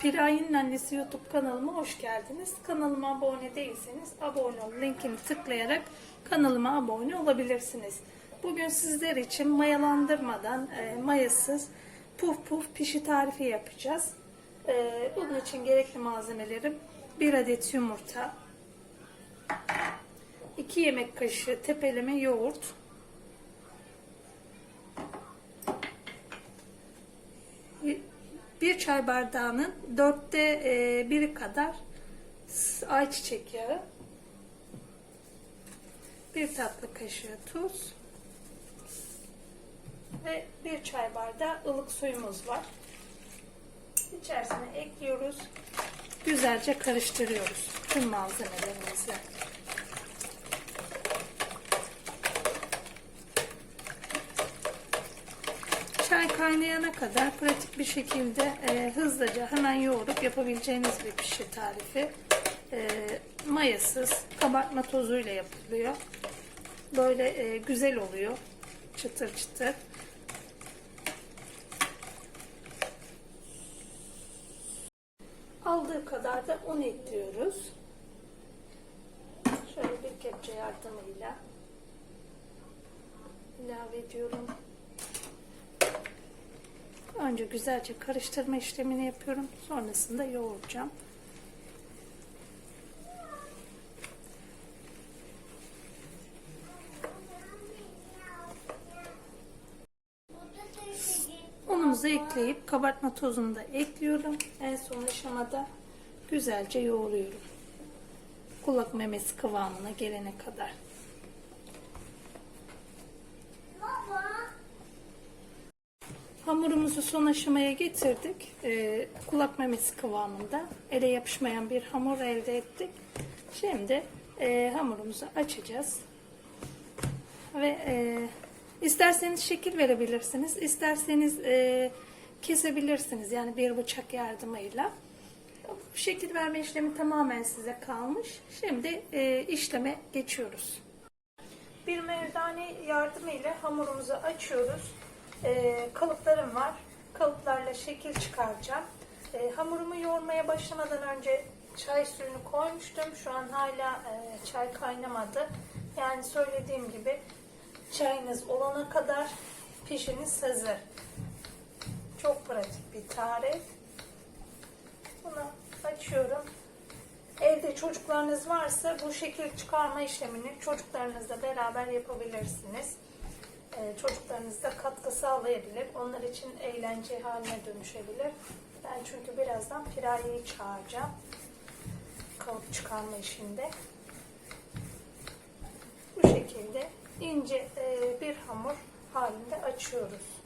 Piraye'nin Annesi YouTube kanalıma hoş geldiniz. Kanalıma abone değilseniz abone ol linkini tıklayarak kanalıma abone olabilirsiniz. Bugün sizler için mayalandırmadan e, mayasız puf puf pişi tarifi yapacağız. E, bunun için gerekli malzemelerim 1 adet yumurta, 2 yemek kaşığı tepeleme yoğurt, bir çay bardağının dörtte e, biri kadar ayçiçek yağı, bir tatlı kaşığı tuz ve bir çay bardağı ılık suyumuz var. İçerisine ekliyoruz. Güzelce karıştırıyoruz tüm malzemelerimizi. Çay kaynayana kadar pratik bir şekilde e, hızlıca hemen yoğurup yapabileceğiniz bir pişi tarifi. E, mayasız, kabartma tozuyla yapılıyor. Böyle e, güzel oluyor. Çıtır çıtır. Aldığı kadar da un ekliyoruz. Şöyle bir kepçe yardımıyla ilave ediyorum. Önce güzelce karıştırma işlemini yapıyorum. Sonrasında yoğuracağım. Unumuzu ekleyip kabartma tozunu da ekliyorum. En son aşamada güzelce yoğuruyorum. Kulak memesi kıvamına gelene kadar. Hamurumuzu son aşamaya getirdik. Ee, kulak memesi kıvamında ele yapışmayan bir hamur elde ettik. Şimdi e, hamurumuzu açacağız. Ve e, isterseniz şekil verebilirsiniz. isterseniz e, kesebilirsiniz. Yani bir bıçak yardımıyla. Şekil verme işlemi tamamen size kalmış. Şimdi e, işleme geçiyoruz. Bir merdane yardımıyla hamurumuzu açıyoruz e, kalıplarım var. Kalıplarla şekil çıkaracağım. E, hamurumu yoğurmaya başlamadan önce çay suyunu koymuştum. Şu an hala e, çay kaynamadı. Yani söylediğim gibi çayınız olana kadar pişiniz hazır. Çok pratik bir tarif. Bunu açıyorum. Evde çocuklarınız varsa bu şekil çıkarma işlemini çocuklarınızla beraber yapabilirsiniz çocuklarınızda katkı sağlayabilir. Onlar için eğlence haline dönüşebilir. Ben çünkü birazdan Piraye'yi çağıracağım. Kalıp çıkarma işinde. Bu şekilde ince e, bir hamur halinde açıyoruz.